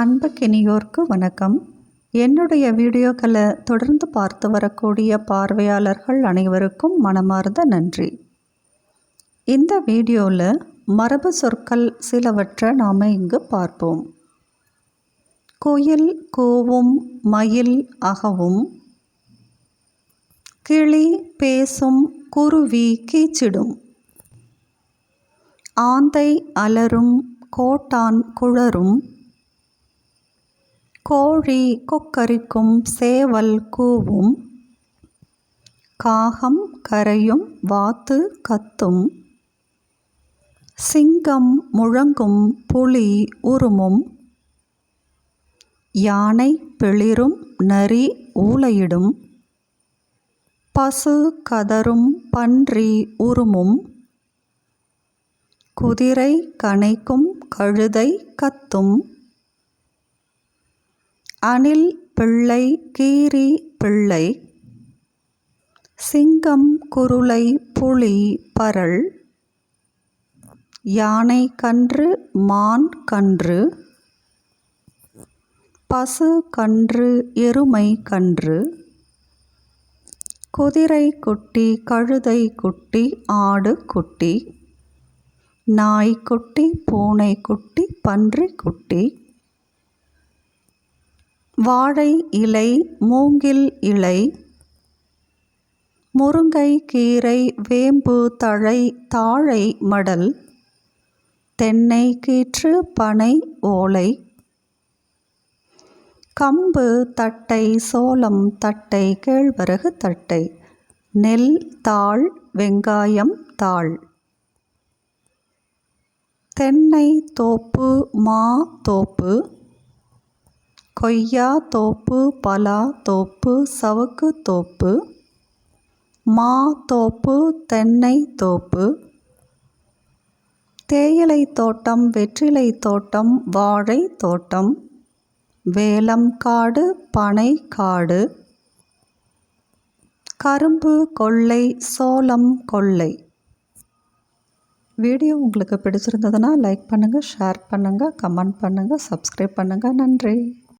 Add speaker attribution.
Speaker 1: அன்புக்கினியோர்க்கு வணக்கம். என்னுடைய வீடியோக்களை தொடர்ந்து பார்த்து வரக்கூடிய பார்வையாளர்கள் அனைவருக்கும் மனமார்ந்த நன்றி. இந்த வீடியோவில் மரபு சொற்கள் சிலவற்றை நாம் இங்கு பார்ப்போம். குயில் கூவும் மயில் அகவும். கிளி பேசும் குருவி கீச்சிடும். ஆந்தை அலரும் கோட்டான் குழரும். கோழி கொக்கரிக்கும் சேவல் கூவும். காகம் கரையும் வாத்து கத்தும். சிங்கம் முழங்கும் புலி உருமும். யானை பிளிரும் நரி ஊளையிடும். பசு கதரும் பன்றி உருமும். குதிரை கனைக்கும் கழுதை கத்தும். அணில் பிள்ளை கீரி பிள்ளை சிங்கம் குருளை புலி பரள் யானை கன்று மான் கன்று பசு கன்று எருமை கன்று குதிரை குட்டி கழுதை குட்டி ஆடு குட்டி நாய் குட்டி பூனை குட்டி பன்றி குட்டி வாழை இலை மூங்கில் இலை முருங்கை கீரை வேம்பு தழை தாழை மடல் தென்னை கீற்று பனை ஓலை கம்பு தட்டை சோளம் தட்டை கேழ்வரகு தட்டை நெல் தாள் வெங்காயம் தாள். தென்னை தோப்பு மா தோப்பு கொய்யா தோப்பு பலா தோப்பு சவுக்கு தோப்பு மா தோப்பு தென்னை தோப்பு தேயிலை தோட்டம் வெற்றிலை தோட்டம் வாழை தோட்டம் வேலம் காடு பனை காடு கரும்பு கொள்ளை சோளம் கொள்ளை. வீடியோ உங்களுக்கு பிடிச்சிருந்ததுன்னா லைக் பண்ணுங்கள் ஷேர் பண்ணுங்கள் கமெண்ட் பண்ணுங்கள் சப்ஸ்கிரைப் பண்ணுங்கள் நன்றி.